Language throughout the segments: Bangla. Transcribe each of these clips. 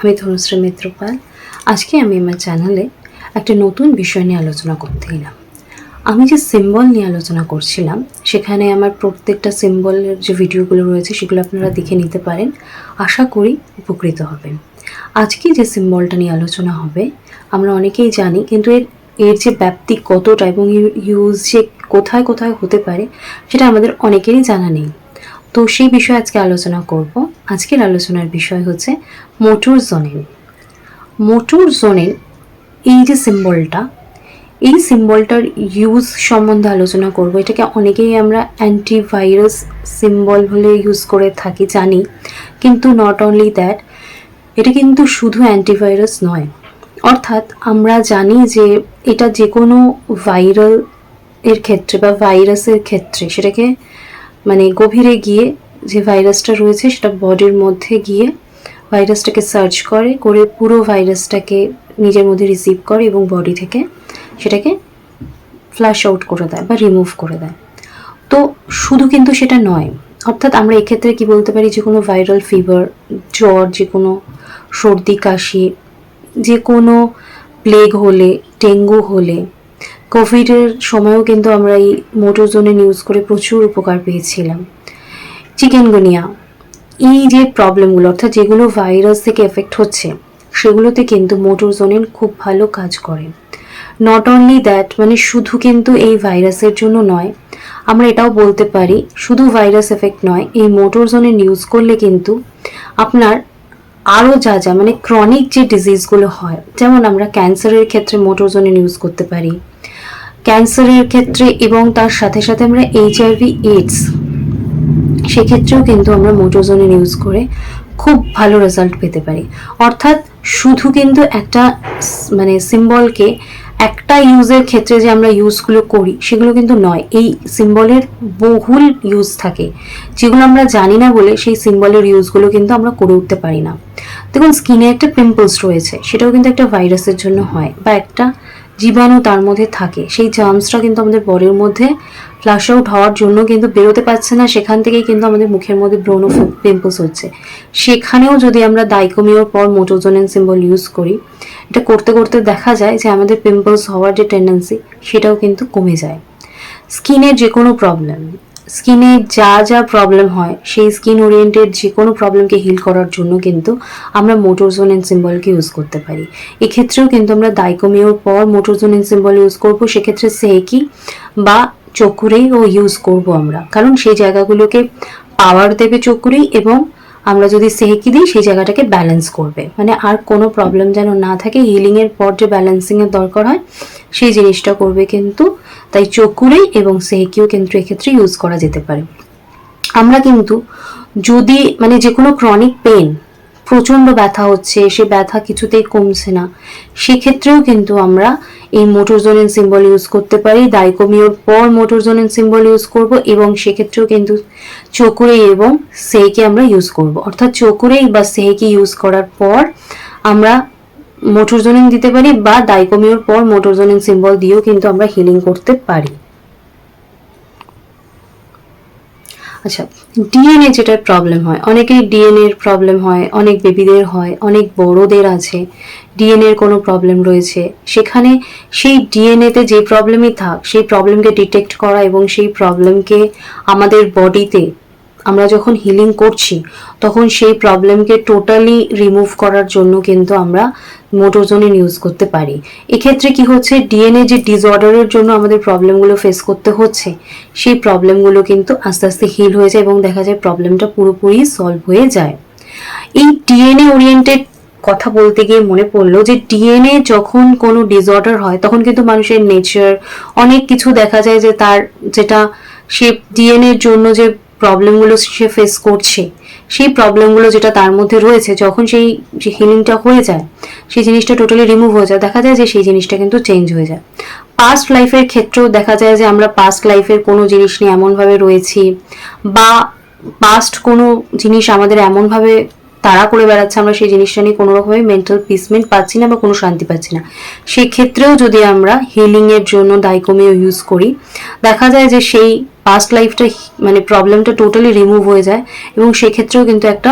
আমি ধনুশ্রী মিত্রপাল, আজকে আমি আমার চ্যানেলে একটা নতুন বিষয় নিয়ে আলোচনা করতে এলাম। আমি যে সিম্বল নিয়ে আলোচনা করছিলাম, সেখানে আমার প্রত্যেকটা সিম্বলের যে ভিডিওগুলো রয়েছে, সেগুলো আপনারা দেখে নিতে পারেন। আশা করি উপকৃত হবেন। আজকে যে সিম্বলটা নিয়ে আলোচনা হবে, আমরা অনেকেই জানি, কিন্তু এর এর যে ব্যাপ্তি কতটা এবং ইউজ যে কোথায় কোথায় হতে পারে, সেটা আমাদের অনেকেরই জানা নেই। তো সেই বিষয়ে আজকে আলোচনা করব। আজকের আলোচনার বিষয় হচ্ছে মোটর জোনেন মোটর জোনেন এই যে সিম্বলটা, এই সিম্বলটার ইউজ সম্বন্ধে আলোচনা করব। এটাকে অনেকেই আমরা অ্যান্টিভাইরাস সিম্বল বলে ইউজ করে থাকি, জানি। কিন্তু নট অনলি দ্যাট এটা কিন্তু শুধু অ্যান্টিভাইরাস নয়। অর্থাৎ আমরা জানি যে এটা যে কোনো ভাইরাল এর ক্ষেত্রে বা ভাইরাসের ক্ষেত্রে, সেটাকে মানে গভীরে গিয়ে যে ভাইরাসটা রয়েছে সেটা বডির মধ্যে গিয়ে ভাইরাসটাকে সার্চ করে করে পুরো ভাইরাসটাকে নিজের মধ্যে রিসিভ করে এবং বডি থেকে সেটাকে ফ্ল্যাশ আউট করে দেয় বা রিমুভ করে দেয়। তো শুধু কিন্তু সেটা নয়, অর্থাৎ আমরা এক্ষেত্রে কি বলতে পারি? যে কোনো ভাইরাল ফিভার, জ্বর, যে কোনো সর্দি, কাশি, যে কোনো প্লেগ হলে, ডেঙ্গু হলে কোভিডের সময়ও কিন্তু আমরা এই মোটোজোনে ইউজ করে প্রচুর উপকার পেয়েছিলাম। চিকেনগুনিয়া, এই যে প্রবলেমগুলো অর্থাৎ যেগুলো ভাইরাস থেকে এফেক্ট হচ্ছে, সেগুলোতে কিন্তু মোটোজোনেন খুব ভালো কাজ করে। নট অনলি দ্যাট মানে শুধু কিন্তু এই ভাইরাসের জন্য নয়, আমরা এটাও বলতে পারি, শুধু ভাইরাস এফেক্ট নয়, এই মোটর মোটরজোনের ইউজ করলে কিন্তু আপনার আরও যা যা মানে ক্রনিক যে ডিজিজগুলো হয়, যেমন আমরা ক্যান্সারের ক্ষেত্রে মোটরজোনের ইউজ করতে পারি ক্যান্সারের ক্ষেত্রে এবং তার সাথে সাথে আমরা এইচআইভি, এইডস, সেক্ষেত্রেও কিন্তু আমরা মোটোজোনের ইউজ করে খুব ভালো রেজাল্ট পেতে পারি। অর্থাৎ শুধু কিন্তু একটা মানে সিম্বলকে একটা ইউজের ক্ষেত্রে যে আমরা ইউজগুলো করি, সেগুলো কিন্তু নয়। এই সিম্বলের বহুল ইউজ থাকে। যেগুলো আমরা জানি না বলে সেই সিম্বলের ইউজগুলো কিন্তু আমরা করে উঠতে পারি না। দেখুন স্কিনে একটা পিম্পলস রয়েছে, সেটাও কিন্তু একটা ভাইরাসের জন্য হয় বা একটা জীবাণু তার মধ্যে থাকে। সেই জার্মসটা কিন্তু আমাদের বডির মধ্যে ফ্লাশ আউট হওয়ার জন্য কিন্তু বেরোতে পারছে না। সেখান থেকেই কিন্তু আমাদের মুখের মধ্যে ব্রণ পিম্পলস হচ্ছে। সেখানেও যদি আমরা দাইকোমিওর পর মোটোজোনেন সিম্বল ইউজ করি, এটা করতে করতে দেখা যায় যে আমাদের পিম্পলস হওয়ার যে টেন্ডেন্সি সেটাও কিন্তু কমে যায়। স্কিনের যে কোনো প্রবলেম স্কিনে যা যা প্রবলেম হয়, সেই স্কিন ওরিয়েন্টেড যে কোনো প্রবলেমকে হিল করার জন্য কিন্তু আমরা মোটোজোনেন সিম্বলকে ইউজ করতে পারি। এক্ষেত্রেও কিন্তু আমরা দাইকোমিওর পর মোটোজোনেন সিম্বল ইউজ করব, সেক্ষেত্রে সেকি বা চকুরেই ও ইউজ করব আমরা। কারণ সেই জায়গাগুলোকে পাওয়ার দেবে চকুরেই এবং আমরা যদি সেহেকি দিই, সেই জায়গাটাকে ব্যালেন্স করবে। মানে আর কোনো প্রবলেম যেন না থাকে হিলিংয়ের পর যে ব্যালেন্সিংয়ের দরকার হয়, সেই জিনিসটা করবে কিন্তু, তাই চকুরেই এবং সেহেকিও কিন্তু এক্ষেত্রে ইউজ করা যেতে পারে। আমরা কিন্তু যদি মানে যে কোনো ক্রনিক পেন প্রচণ্ড ব্যথা হচ্ছে, সে ব্যথা কিছুতেই কমছে না, সেক্ষেত্রেও কিন্তু আমরা এই মোটরজোনেন সিম্বল ইউজ করতে পারি। দাইকোমিওর পর মোটরজোনেন সিম্বল ইউজ করব এবং সেক্ষেত্রেও কিন্তু চকুরে এবং সেকে আমরা ইউজ করব। অর্থাৎ চকুরেই বা সেকে ইউজ করার পর আমরা মোটরজোনিন দিতে পারি বা ডাইকোমিওর পর মোটরজোনিন সিম্বল দিয়েও কিন্তু আমরা হিলিং করতে পারি। আচ্ছা ডিএনএ যেটার প্রবলেম হয় অনেকেই ডিএনএ এর প্রবলেম হয়, অনেক বেবিদের হয়, অনেক বড়দের আছে ডিএনএ এর কোনো প্রবলেম রয়েছে। সেখানে সেই ডিএনএতে যে প্রবলেমই থাক, সেই প্রবলেমকে ডিটেক্ট করা এবং সেই প্রবলেমকে আমাদের বডিতে আমরা যখন হিলিং করছি, তখন সেই প্রবলেমকে টোটালি রিমুভ করার জন্য কিন্তু আমরা মোটোজোনিন ইউজ করতে পারি। এক্ষেত্রে কি হচ্ছে? ডিএনএ যে ডিসঅর্ডারের জন্য আমাদের প্রবলেমগুলো ফেস করতে হচ্ছে, সেই প্রবলেমগুলো কিন্তু আস্তে আস্তে হিল হয়ে যায় এবং দেখা যায় প্রবলেমটা পুরোপুরি সলভ হয়ে যায়। এই ডিএনএ ওরিয়েন্টেড কথা বলতে গিয়ে মনে পড়ল যে ডিএনএ যখন কোনো ডিসঅর্ডার হয়, তখন কিন্তু মানুষের নেচার অনেক কিছু দেখা যায় যে তার, যেটা সে ডিএনএর জন্য যে প্রবলেমগুলো সে ফেস করছে, সেই প্রবলেমগুলো যেটা তার মধ্যে রয়েছে, যখন সেই যে হিলিংটা হয়ে যায়, সেই জিনিসটা টোটালি রিমুভ হয়ে যায়, দেখা যায় যে সেই জিনিসটা কিন্তু চেঞ্জ হয়ে যায়। পাস্ট লাইফের ক্ষেত্রেও দেখা যায় যে আমরা পাস্ট লাইফের কোনো জিনিস নিয়ে এমনভাবে রয়েছি, বা পাস্ট কোনো জিনিস আমাদের এমনভাবে তাড়া করে বেড়াচ্ছে, আমরা সেই জিনিসটা নিয়ে কোনো রকমের মেন্টাল পিসমেন্ট পাচ্ছি না বা কোনো শান্তি পাচ্ছি না। সেক্ষেত্রেও যদি আমরা হিলিংয়ের জন্য ডাইকোমিও ইউজ করি, দেখা যায় যে সেই পাস্ট লাইফটা মানে প্রবলেমটা টোটালি রিমুভ হয়ে যায় এবং সেক্ষেত্রেও কিন্তু একটা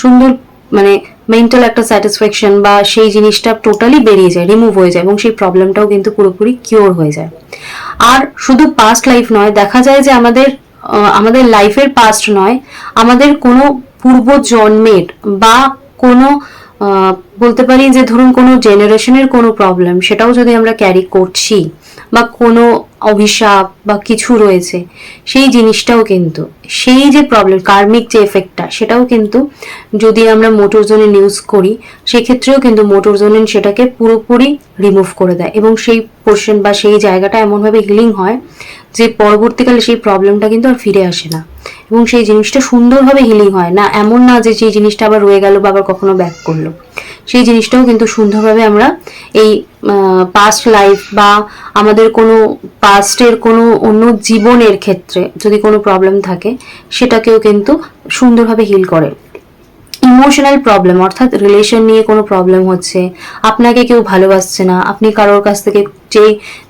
সুন্দর মানে মেন্টাল একটা স্যাটিসফ্যাকশন বা সেই জিনিসটা টোটালি বেরিয়ে যায় রিমুভ হয়ে যায় এবং সেই প্রবলেমটাও কিন্তু পুরোপুরি কিওর হয়ে যায়। আর শুধু পাস্ট লাইফ নয়, দেখা যায় যে আমাদের আমাদের লাইফের পাস্ট নয়, আমাদের কোনো পূর্ব জন্মের বা কোনো বলতে পারি যে ধরুন কোনো জেনারেশনের কোনো প্রবলেম সেটাও যদি আমরা ক্যারি করছি বা কোনো অভিশাপ বা কিছু রয়েছে, সেই জিনিসটাও কিন্তু, সেই যে প্রবলেম কার্মিক যে এফেক্টটা সেটাও কিন্তু যদি আমরা মোটরজোনিন ইউজ করি, সেক্ষেত্রেও কিন্তু মোটরজোনিন সেটাকে পুরোপুরি রিমুভ করে দেয় এবং সেই পোর্শন বা সেই জায়গাটা এমনভাবে হিলিং হয় যে পরবর্তীকালে সেই প্রবলেমটা কিন্তু আর ফিরে আসে না। এবং সেই জিনিসটা সুন্দরভাবে হিলিং হয় না, এমন না যে সেই জিনিসটা আবার রয়ে গেল বা আবার কখনো ব্যাক করল। সেই জিনিসটাও কিন্তু সুন্দরভাবে আমরা এই পাস্ট লাইফ বা আমাদের কোনো পাস্টের কোনো অন্য জীবনের ক্ষেত্রে যদি কোনো প্রবলেম থাকে, সেটাকেও কিন্তু সুন্দরভাবে হিল করে। ইমোশনাল প্রবলেম অর্থাৎ রিলেশন নিয়ে কোনো প্রবলেম হচ্ছে, আপনাকে কেউ ভালোবাসছে না, আপনি কারোর কাছ থেকে যে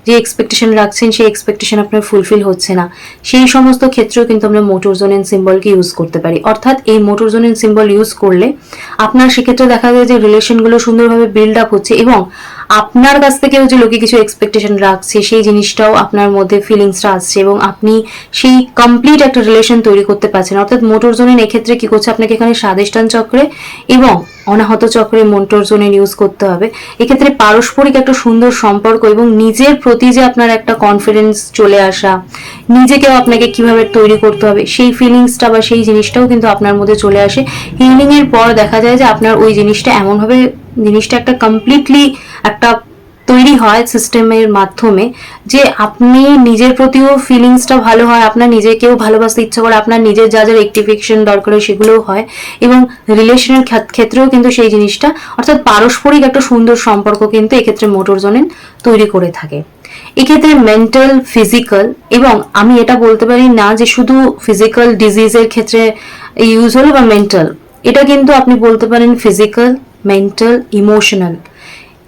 যে এক্সপেকটেশন রাখছেন, সেই এক্সপেকটেশন আপনার ফুলফিল হচ্ছে না। সেই সমস্ত ক্ষেত্রেও কিন্তু আমরা মোটর মোটরজোনিন সিম্বলকে ইউজ করতে পারি। অর্থাৎ এই মোটর মোটরজোনিন সিম্বল ইউজ করলে আপনার সেক্ষেত্রে দেখা যায় যে রিলেশনগুলো সুন্দরভাবে বিল্ড আপ হচ্ছে এবং আপনার কাছ থেকেও যে লোকে কিছু এক্সপেকটেশন রাখছে, সেই জিনিসটাও আপনার মধ্যে ফিলিংসটা আসছে এবং আপনি সেই কমপ্লিট একটা রিলেশন তৈরি করতে পারছেন। অর্থাৎ মোটর জোনিন এক্ষেত্রে কি করছে? আপনাকে এখানে স্বাদেষ্টান চক্রে এবং অনাহত চক্রে মোটর জোনিন ইউজ করতে হবে। এক্ষেত্রে পারস্পরিক একটা সুন্দর সম্পর্ক এবং নিজের প্রতি যে আপনার একটা কনফিডেন্স চলে আসা, নিজেকেও আপনাকে কীভাবে তৈরি করতে হবে, সেই ফিলিংসটা বা সেই জিনিসটাও কিন্তু আপনার মধ্যে চলে আসে। হিলিংয়ের পর দেখা যায় যে আপনার ওই জিনিসটা এমনভাবে, জিনিসটা একটা কমপ্লিটলি একটা তৈরি হয় সিস্টেমের মাধ্যমে যে আপনি নিজের প্রতিও ফিলিংসটা ভালো হয়, আপনার নিজেকেও ভালোবাসতে ইচ্ছা করে, আপনার নিজের যা যা রেক্টিফিকেশন দরকার হয় সেগুলোও হয় এবং রিলেশনের ক্ষেত্রেও কিন্তু সেই জিনিসটা, অর্থাৎ পারস্পরিক একটা সুন্দর সম্পর্ক কিন্তু এক্ষেত্রে মোটরজোনেন তৈরি করে থাকে। এক্ষেত্রে মেন্টাল ফিজিক্যাল এবং আমি এটা বলতে পারি না যে শুধু ফিজিক্যাল ডিজিজের ক্ষেত্রে ইউজ হলো বা মেন্টাল এটা কিন্তু আপনি বলতে পারেন ফিজিক্যাল মেন্টাল ইমোশনাল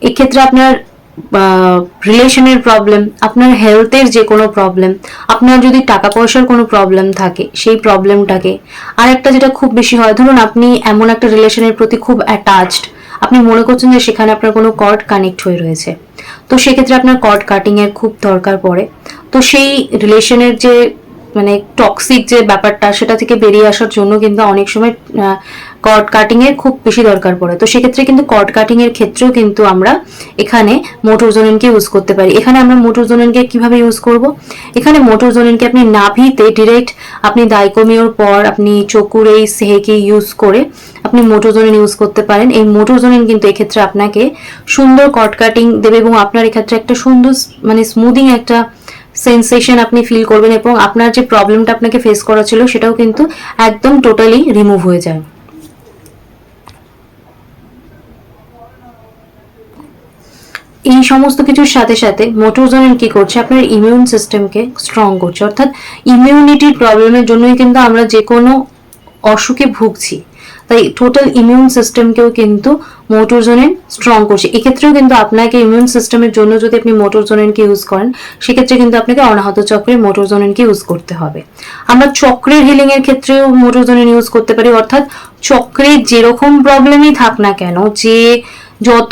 এক্ষেত্রে আপনার রিলেশনের প্রবলেম আপনার হেলথের যে কোনো প্রবলেম আপনার যদি টাকা পয়সার কোনো প্রবলেম থাকে, সেই প্রবলেমটাকে আর একটা যেটা খুব বেশি হয়, ধরুন আপনি এমন একটা রিলেশনের প্রতি খুব অ্যাটাচড আপনি মনে করছেন যে সেখানে আপনার কোনো কর্ড কানেক্ট হয়ে রয়েছে। তো সেক্ষেত্রে আপনার কর্ড কাটিংয়ের খুব দরকার পড়ে। তো সেই রিলেশনের যে মানে টক্সিক যে ব্যাপারটা সেটা থেকে বেরিয়ে আসার জন্য কিন্তু অনেক সময় কর্ড কাটিং এর খুব বেশি দরকার পড়ে। তো সেক্ষেত্রে কিন্তু কর্ড কাটিং এর ক্ষেত্রেও কিন্তু আমরা এখানে মোটরজোনিনকে ইউজ করতে পারি। এখানে আমরা মোটরজোনিনকে কীভাবে ইউজ করব? এখানে মোটরজোনিনকে আপনি নাভিতে ডিরেক্ট আপনি দাইকোমিওর পর আপনি চকুর এই সেহেকে ইউজ করে আপনি মোটরজোনিন ইউজ করতে পারেন। এই মোটরজোনিন কিন্তু এক্ষেত্রে আপনাকে সুন্দর কট কাটিং দেবে এবং আপনার এক্ষেত্রে একটা সুন্দর মানে স্মুদিং একটা সেন্সেশন আপনি ফিল করবেন এবং আপনার যে প্রবলেমটা আপনাকে ফেস করা ছিল সেটাও কিন্তু একদম টোটালি রিমুভ হয়ে যায়। এই সমস্ত কিছুর সাথে সাথে মোটোজোনিন কি করছে? আপনার ইমিউন সিস্টেমকে স্ট্রং করছে। অর্থাৎ ইমিউনিটির প্রবলেমের জন্যই কিন্তু আমরা যে কোনো অসুখে ভুগছি। তাই টোটাল ইমিউন সিস্টেমকেও কিন্তু মোটোজোনেন স্ট্রং করছে। এক্ষেত্রেও কিন্তু আপনাকে ইমিউন সিস্টেমের জন্য যদি আপনি মোটোজোনেনকে ইউজ করেন, সেক্ষেত্রে কিন্তু আপনাকে অনাহত চক্রে মোটোজোনেনকে ইউজ করতে হবে। আমরা চক্রের হিলিং এর ক্ষেত্রেও মোটোজোনেন ইউজ করতে পারি। অর্থাৎ চক্রের যেরকম প্রবলেমই থাক না কেন, যে যত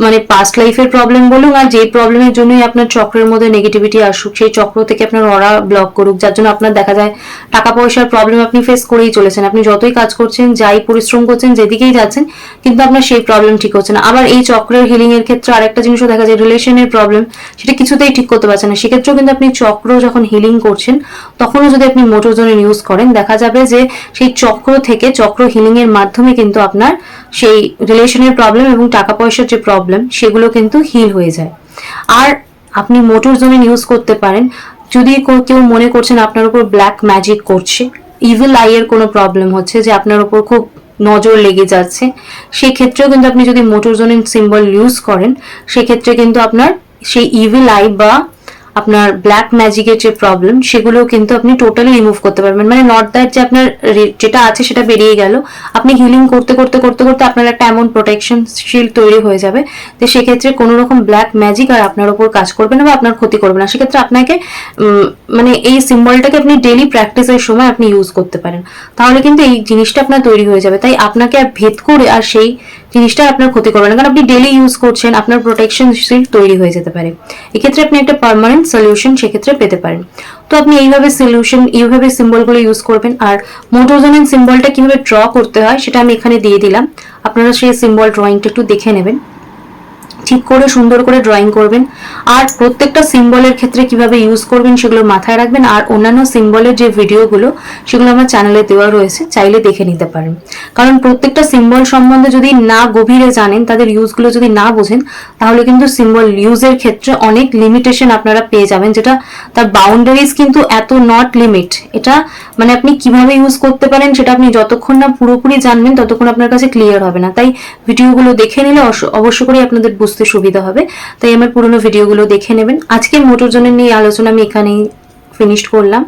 মানে পাস্ট লাইফের প্রবলেম বলুন আর যে প্রবলেমের জন্যই আপনার চক্রের মধ্যে নেগেটিভিটি আসুক, সেই চক্র থেকে আপনার অরা ব্লক করুক, যার জন্য আপনার দেখা যায় টাকা পয়সার প্রবলেম আপনি ফেস করেই চলেছেন। আপনি যতই কাজ করছেন, যাই পরিশ্রম করছেন, যেদিকেই যাচ্ছেন, কিন্তু আপনার সেই প্রবলেম ঠিক হচ্ছে না। আবার এই চক্রের হিলিং এর ক্ষেত্রে আরেকটা জিনিসও দেখা যায় রিলেশনের প্রবলেম সেটা কিছুতেই ঠিক করতে পারছেন না। সেক্ষেত্রেও কিন্তু আপনি চক্র যখন হিলিং করছেন, তখনও যদি আপনি মোটোজোনিন ইউজ করেন, দেখা যাবে যে সেই চক্র থেকে চক্র হিলিং এর মাধ্যমে কিন্তু আপনার সেই রিলেশনের প্রবলেম এবং টাকা পয়সার যে প্রবলেম সেগুলো কিন্তু হিল হয়ে যায়। আর আপনি মোটর জোনিন ইউজ করতে পারেন। যদি কেউ মনে করছেন আপনার উপর ব্ল্যাক ম্যাজিক করছে ইভিল আইয়ের কোনো প্রবলেম হচ্ছে যে আপনার উপর খুব নজর লেগে যাচ্ছে সেই ক্ষেত্রেও কিন্তু আপনি যদি মোটর জোনিন সিম্বল ইউজ করেন, সেক্ষেত্রে কিন্তু আপনার সেই ইভিল আই বা আপনার ব্ল্যাক ম্যাজিকের যে প্রবলেম সেগুলো কিন্তু আপনি টোটালি রিমুভ করতে পারবেন। মানে নট দ্যাট যে আপনার যেটা আছে সেটা বেরিয়ে গেল। আপনি হিলিং করতে করতে করতে করতে আপনার একটা এমন প্রোটেকশন শিল্ড তৈরি হয়ে যাবে তো সেক্ষেত্রে কোনো রকম ব্ল্যাক ম্যাজিক আর আপনার ওপর কাজ করবে না বা আপনার ক্ষতি করবে না। সেক্ষেত্রে আপনাকে মানে এই সিম্বলটাকে আপনি ডেলি প্র্যাকটিসের সময় আপনি ইউজ করতে পারেন। তাহলে কিন্তু এই জিনিসটা আপনার তৈরি হয়ে যাবে। তাই আপনাকে আর ভেদ করে আর সেই জিনিসটা আপনার ক্ষতি করবে না। কারণ আপনি ডেলি ইউজ করছেন, আপনার প্রোটেকশন শিল্ড তৈরি হয়ে যেতে পারে। এক্ষেত্রে আপনি একটা পারমানেন্ট সলিউশন সেক্ষেত্রে পেতে পারেন। তো আপনি এইভাবে সলিউশন এইভাবে সিম্বলগুলো ইউজ করবেন। আর মোটোজোনিন সিম্বলটা কীভাবে ড্র করতে হয় সেটা আমি এখানে দিয়ে দিলাম। আপনারা সেই সিম্বল ড্রয়িংটা একটু দেখে নেবেন। ঠিক করে, সুন্দর করে ড্রয়িং করবেন। আর প্রত্যেকটা সিম্বলের ক্ষেত্রে কীভাবে ইউজ করবেন সেগুলো মাথায় রাখবেন। আর অন্যান্য সিম্বলের যে ভিডিওগুলো সেগুলো আমার চ্যানেলে দেওয়া রয়েছে, চাইলে দেখে নিতে পারেন। কারণ প্রত্যেকটা সিম্বল সম্বন্ধে যদি না গভীরে জানেন, তাদের ইউজগুলো যদি না বোঝেন, তাহলে কিন্তু সিম্বল ইউজের ক্ষেত্রে অনেক লিমিটেশন আপনারা পেয়ে যাবেন, যেটা তার বাউন্ডারিজ কিন্তু এত নট লিমিট এটা মানে আপনি কীভাবে ইউজ করতে পারেন, সেটা আপনি যতক্ষণ না পুরোপুরি জানবেন, ততক্ষণ আপনার কাছে ক্লিয়ার হবে না। তাই ভিডিওগুলো দেখে নিলে অবশ্য করে আপনাদের বুঝতে সুবিধা হবে। তাই আমার পুরোনো ভিডিওগুলো দেখে নেবেন। আজকের মোটর জনের নিয়ে আলোচনা আমি এখানেই ফিনিশড করলাম।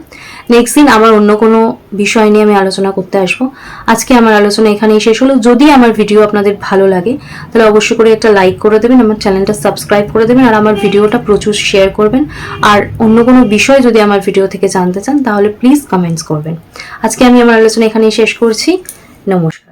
নেক্সট দিন আবার অন্য কোনো বিষয় নিয়ে আমি আলোচনা করতে আসব। আজকে আমার আলোচনা এখানেই শেষ হলো। যদি আমার ভিডিও আপনাদের ভালো লাগে, তাহলে অবশ্যই করে একটা লাইক করে দেবেন, আমার চ্যানেলটা সাবস্ক্রাইব করে দেবেন, আর আমার ভিডিওটা প্রচুর শেয়ার করবেন। আর অন্য কোনো বিষয় যদি আমার ভিডিও থেকে জানতে চান, তাহলে প্লিজ কমেন্টস করবেন। আজকে আমি আমার আলোচনা এখানেই শেষ করছি। নমস্কার।